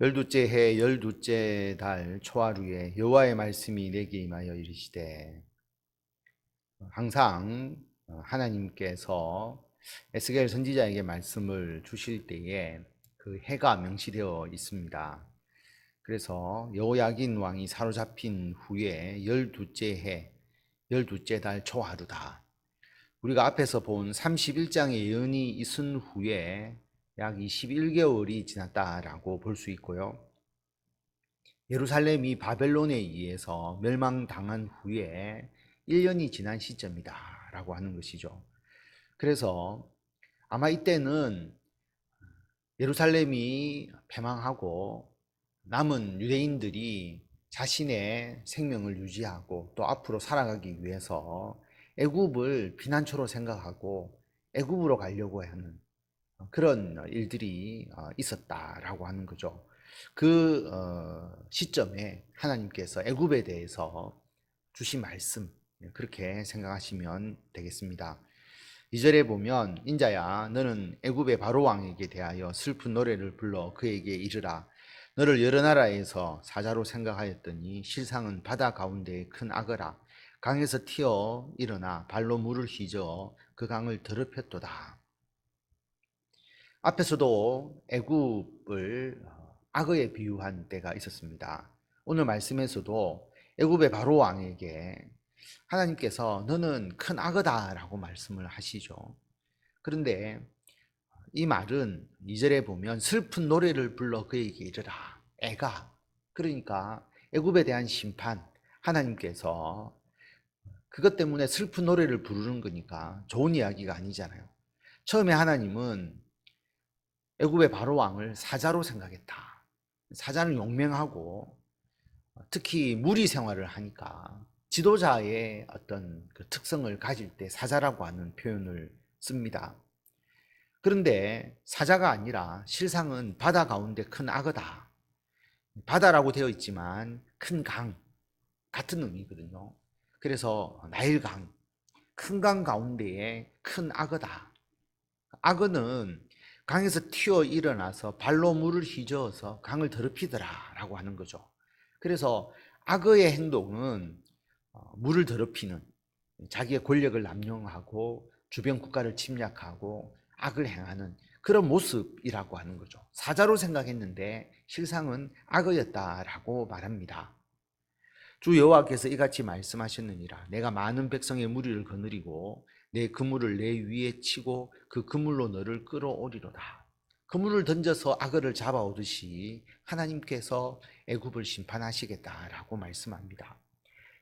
열두째 해 열두째 달 초하루에 여호와의 말씀이 내게 임하여 이르시되 항상 어, 하나님께서 에스겔 선지자에게 말씀을 주실 때에 그 해가 명시되어 있습니다. 그래서 여호야긴 왕이 사로잡힌 후에 열두째 해 열두째 달 초하루다. 우리가 앞에서 본 31장의 예언이 있은 후에 약 21개월이 지났다라고 볼 수 있고요. 예루살렘이 바벨론에 의해서 멸망당한 후에 1년이 지난 시점이다라고 하는 것이죠. 그래서 아마 이때는 예루살렘이 패망하고 남은 유대인들이 자신의 생명을 유지하고 또 앞으로 살아가기 위해서 애굽을 피난처로 생각하고 애굽으로 가려고 하는 그런 일들이 어, 있었다라고 하는 거죠. 그 어, 시점에 하나님께서 애굽에 대해서 주신 말씀 예, 그렇게 생각하시면 되겠습니다. 2절에 보면 인자야 너는 애굽의 바로 왕에게 대하여 슬픈 노래를 불러 그에게 이르라 너를 여러 나라에서 사자로 생각하였더니 실상은 바다 가운데의 큰 악어라 강에서 튀어 일어나 발로 물을 휘저 그 강을 더럽혔도다. 앞에서도 애굽을 악어에 비유한 때가 있었습니다. 오늘 말씀에서도 애굽의 바로 왕에게 하나님께서 너는 큰 악어다라고 말씀을 하시죠. 그런데 이 말은 2절에 보면 슬픈 노래를 불러 그에게 이르라. 애가 그러니까 애굽에 대한 심판 하나님께서 그것 때문에 슬픈 노래를 부르는 거니까 좋은 이야기가 아니잖아요. 처음에 하나님은 애굽의 바로 왕을 사자로 생각했다. 사자는 용맹하고 특히 무리 생활을 하니까 지도자의 어떤 그 특성을 가질 때 사자라고 하는 표현을 씁니다. 그런데 사자가 아니라 실상은 바다 가운데 큰 악어다. 바다라고 되어 있지만 큰 강 같은 의미거든요. 그래서 나일강, 큰 강 가운데에 큰 악어다. 악어는 강에서 튀어 일어나서 발로 물을 휘저어서 강을 더럽히더라라고 하는 거죠. 그래서 악어의 행동은 어, 물을 더럽히는 자기의 권력을 남용하고 주변 국가를 침략하고 악을 행하는 그런 모습이라고 하는 거죠. 사자로 생각했는데 실상은 악어였다라고 말합니다. 주 여호와께서 이같이 말씀하셨느니라 내가 많은 백성의 무리를 거느리고 내 그물을 내 위에 치고 그 그물로 너를 끌어오리로다. 그물을 던져서 악어를 잡아오듯이 하나님께서 애굽을 심판하시겠다라고 말씀합니다.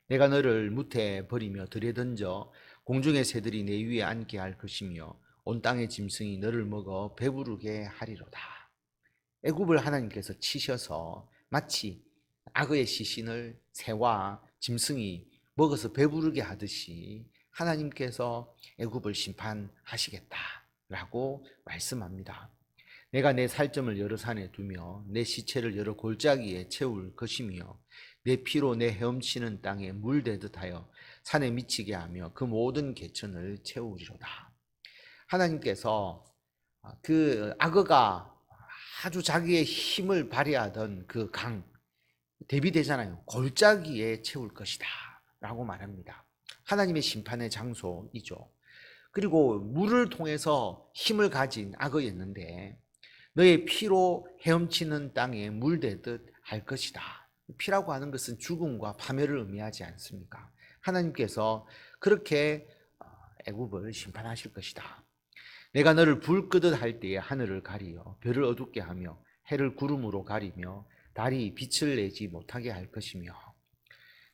내가 너를 무태 버리며 들에 던져 공중의 새들이 내 위에 앉게 할 것이며 온 땅의 짐승이 너를 먹어 배부르게 하리로다. 애굽을 하나님께서 치셔서 마치 악어의 시신을 새와 짐승이 먹어서 배부르게 하듯이 하나님께서 애굽을 심판하시겠다라고 말씀합니다. 내가 내 살점을 여러 산에 두며 내 시체를 여러 골짜기에 채울 것이며 내 피로 내 헤엄치는 땅에 물 대듯 하여 산에 미치게 하며 그 모든 개천을 채우리로다. 하나님께서 그 악어가 아주 자기의 힘을 발휘하던 그 강, 대비되잖아요. 골짜기에 채울 것이다. 라고 말합니다. 하나님의 심판의 장소이죠. 그리고 물을 통해서 힘을 가진 악어였는데 너의 피로 헤엄치는 땅에 물대듯 할 것이다. 피라고 하는 것은 죽음과 파멸을 의미하지 않습니까? 하나님께서 그렇게 어, 애굽을 심판하실 것이다. 내가 너를 불 끄듯 할 때에 하늘을 가리어 별을 어둡게 하며 해를 구름으로 가리며 달이 빛을 내지 못하게 할 것이며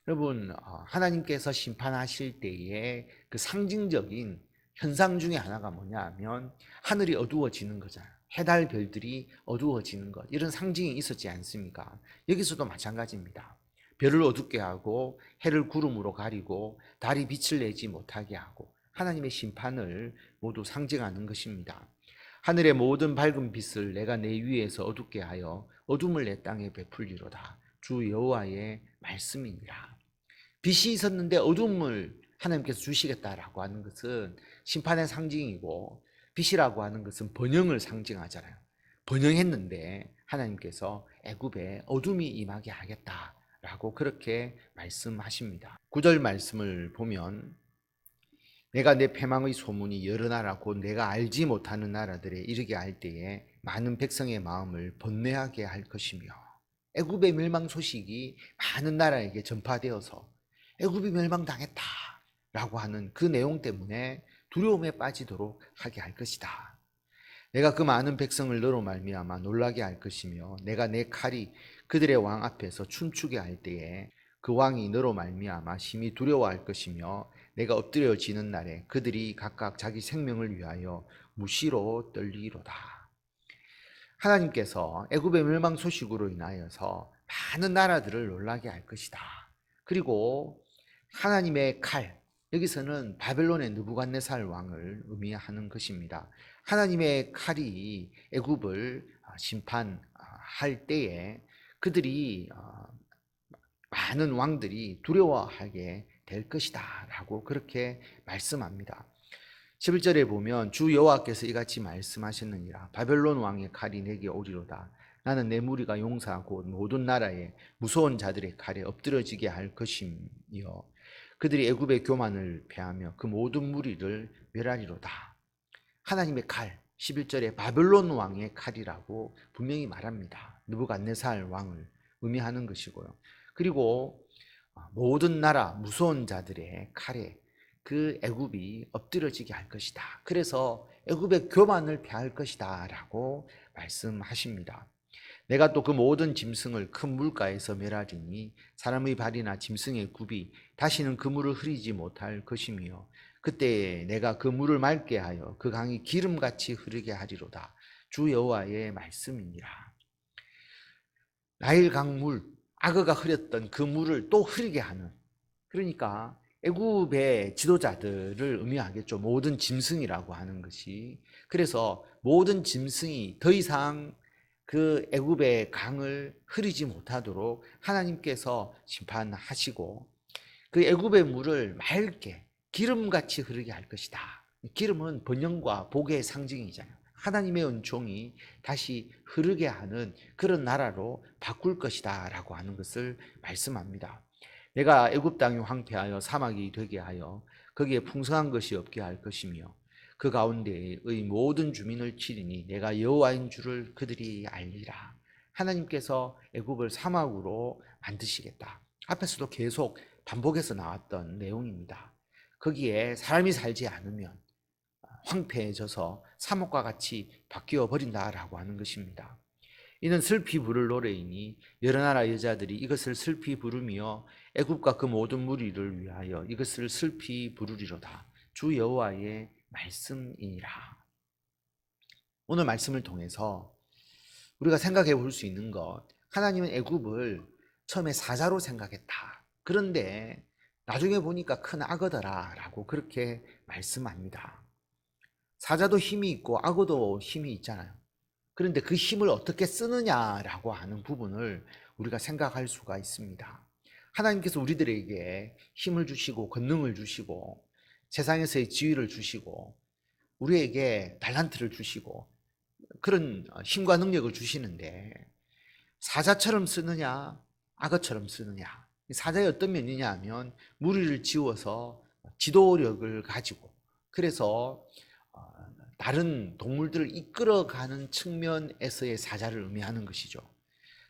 여러분 어, 하나님께서 심판하실 때에 그 상징적인 현상 중에 하나가 뭐냐 하면 하늘이 어두워지는 거잖아요. 해달 별들이 어두워지는 것 이런 상징이 있었지 않습니까? 여기서도 마찬가지입니다. 별을 어둡게 하고 해를 구름으로 가리고 달이 빛을 내지 못하게 하고 하나님의 심판을 모두 상징하는 것입니다. 하늘의 모든 밝은 빛을 내가 내 위에서 어둡게 하여 어둠을 내 땅에 베풀리로다. 주 여호와의 말씀이니라. 빛이 있었는데 어둠을 하나님께서 주시겠다라고 하는 것은 심판의 상징이고 빛이라고 하는 것은 번영을 상징하잖아요. 번영했는데 하나님께서 애굽에 어둠이 임하게 하겠다라고 그렇게 말씀하십니다. 구절 말씀을 보면 내가 내 패망의 소문이 여러 나라 곧 내가 알지 못하는 나라들에 이르게 할 때에 많은 백성의 마음을 번뇌하게 할 것이며 애굽의 멸망 소식이 많은 나라에게 전파되어서 애굽이 멸망당했다라고 하는 그 내용 때문에 두려움에 빠지도록 하게 할 것이다. 내가 그 많은 백성을 너로 말미암아 놀라게 할 것이며 내가 내 칼이 그들의 왕 앞에서 춤추게 할 때에 그 왕이 너로 말미암아 심히 두려워할 것이며 내가 엎드려지는 날에 그들이 각각 자기 생명을 위하여 무시로 떨리로다. 하나님께서 애굽의 멸망 소식으로 인하여서 많은 나라들을 놀라게 할 것이다. 그리고 하나님의 칼 여기서는 바벨론의 느부갓네살 왕을 의미하는 것입니다. 하나님의 칼이 애굽을 심판할 때에 그들이 어, 많은 왕들이 두려워하게 될 것이다라고 그렇게 말씀합니다. 11절에 보면 주 여호와께서 이같이 말씀하셨느니라. 바벨론 왕의 칼이 내게 오리로다. 나는 내 무리가 용사하고 모든 나라의 무서운 자들의 칼에 엎드러지게 할 것이며 그들이 애굽의 교만을 패하며 그 모든 무리를 멸하리로다. 하나님의 칼 11절에 바벨론 왕의 칼이라고 분명히 말합니다. 느부갓네살 왕을 의미하는 것이고요. 그리고 모든 나라 무서운 자들의 칼에 그 애굽이 엎드려지게 할 것이다. 그래서 애굽의 교만을 패할 것이다라고 말씀하십니다. 내가 또 그 모든 짐승을 큰 물가에서 멸하리니 사람의 발이나 짐승의 굽이 다시는 그 물을 흐리지 못할 것이며 그때 내가 그 물을 맑게 하여 그 강이 기름같이 흐르게 하리로다. 주 여호와의 말씀이니라. 나일 강물 악어가 흐렸던 그 물을 또 흐르게 하는 그러니까 애굽의 지도자들을 의미하겠죠. 모든 짐승이라고 하는 것이. 그래서 모든 짐승이 더 이상 그 애굽의 강을 흐리지 못하도록 하나님께서 심판하시고 그 애굽의 물을 맑게 기름같이 흐르게 할 것이다. 기름은 번영과 복의 상징이잖아요. 하나님의 은총이 다시 흐르게 하는 그런 나라로 바꿀 것이다 라고 하는 것을 말씀합니다. 내가 애굽 땅이 황폐하여 사막이 되게 하여 거기에 풍성한 것이 없게 할 것이며 그 가운데의 모든 주민을 치리니 내가 여호와인 줄을 그들이 알리라. 하나님께서 애굽을 사막으로 만드시겠다. 앞에서도 계속 반복해서 나왔던 내용입니다. 거기에 사람이 살지 않으면 황폐해져서 사목과 같이 바뀌어 버린다라고 하는 것입니다. 이는 슬피 부를 노래이니 여러 나라 여자들이 이것을 슬피 부르며 애굽과 그 모든 무리를 위하여 이것을 슬피 부르리로다. 주 여호와의 말씀이니라. 오늘 말씀을 통해서 우리가 생각해 볼 수 있는 것, 하나님은 애굽을 처음에 사자로 생각했다. 그런데 나중에 보니까 큰 악어더라라고 그렇게 말씀합니다. 사자도 힘이 있고 악어도 힘이 있잖아요. 그런데 그 힘을 어떻게 쓰느냐라고 하는 부분을 우리가 생각할 수가 있습니다. 하나님께서 우리들에게 힘을 주시고 권능을 주시고 세상에서의 지위를 주시고 우리에게 달란트를 주시고 그런 힘과 능력을 주시는데 사자처럼 쓰느냐 악어처럼 쓰느냐 사자의 어떤 면이냐 하면 무리를 지워서 지도력을 가지고 그래서 다른 동물들을 이끌어가는 측면에서의 사자를 의미하는 것이죠.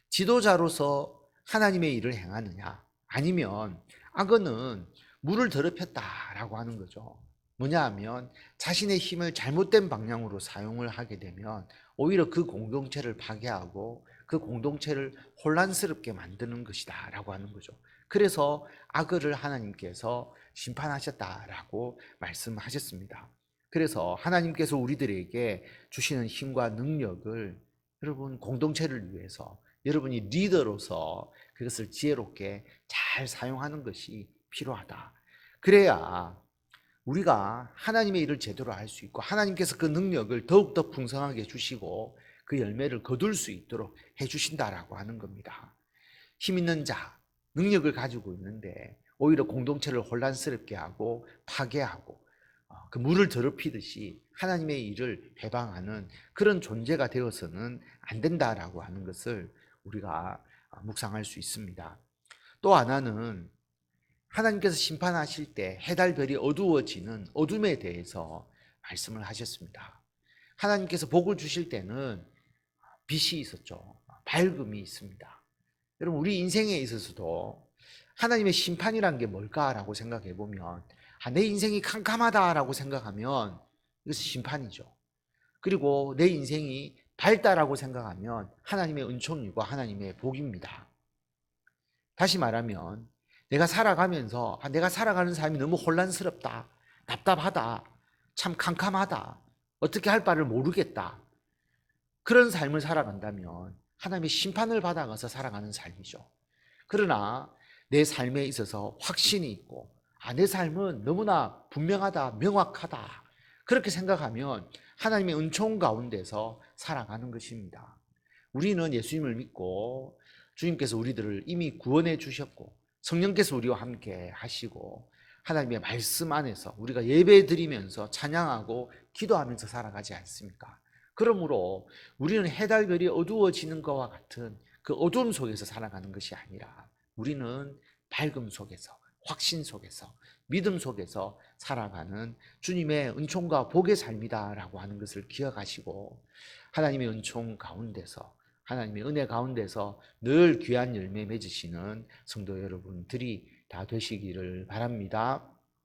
지도자로서 하나님의 일을 행하느냐, 아니면 악어는 물을 더럽혔다라고 하는 거죠. 뭐냐 하면 자신의 힘을 잘못된 방향으로 사용을 하게 되면 오히려 그 공동체를 파괴하고 그 공동체를 혼란스럽게 만드는 것이다 라고 하는 거죠. 그래서 악어를 하나님께서 심판하셨다라고 말씀하셨습니다. 그래서 하나님께서 우리들에게 주시는 힘과 능력을 여러분 공동체를 위해서 여러분이 리더로서 그것을 지혜롭게 잘 사용하는 것이 필요하다. 그래야 우리가 하나님의 일을 제대로 할 수 있고 하나님께서 그 능력을 더욱더 풍성하게 주시고 그 열매를 거둘 수 있도록 해 주신다라고 하는 겁니다. 힘 있는 자, 능력을 가지고 있는데 오히려 공동체를 혼란스럽게 하고 파괴하고 어, 그 물을 더럽히듯이 하나님의 일을 회방하는 그런 존재가 되어서는 안 된다라고 하는 것을 우리가 어, 묵상할 수 있습니다. 또 하나는 하나님께서 심판하실 때 해달별이 어두워지는 어둠에 대해서 말씀을 하셨습니다. 하나님께서 복을 주실 때는 빛이 있었죠. 밝음이 있습니다. 여러분, 우리 인생에 있어서도 하나님의 심판이란 게 뭘까라고 생각해 보면, 아, 내 인생이 캄캄하다라고 생각하면 이것은 심판이죠. 그리고 내 인생이 밝다라고 생각하면 하나님의 은총이고 하나님의 복입니다. 다시 말하면, 내가 살아가면서, 아, 내가 살아가는 삶이 너무 혼란스럽다, 답답하다, 참 캄캄하다, 어떻게 할 바를 모르겠다. 그런 삶을 살아간다면 하나님의 심판을 받아가서 살아가는 삶이죠. 그러나 내 삶에 있어서 확신이 있고, 아, 내 삶은 너무나 분명하다, 명확하다. 그렇게 생각하면 하나님의 은총 가운데서 살아가는 것입니다. 우리는 예수님을 믿고 주님께서 우리들을 이미 구원해 주셨고, 성령께서 우리와 함께 하시고, 하나님의 말씀 안에서 우리가 예배 드리면서 찬양하고 기도하면서 살아가지 않습니까? 그러므로 우리는 해달별이 어두워지는 것과 같은 그 어두움 속에서 살아가는 것이 아니라 우리는 밝음 속에서 확신 속에서 믿음 속에서 살아가는 주님의 은총과 복의 삶이다라고 하는 것을 기억하시고 하나님의 은총 가운데서 하나님의 은혜 가운데서 늘 귀한 열매 맺으시는 성도 여러분들이 다 되시기를 바랍니다.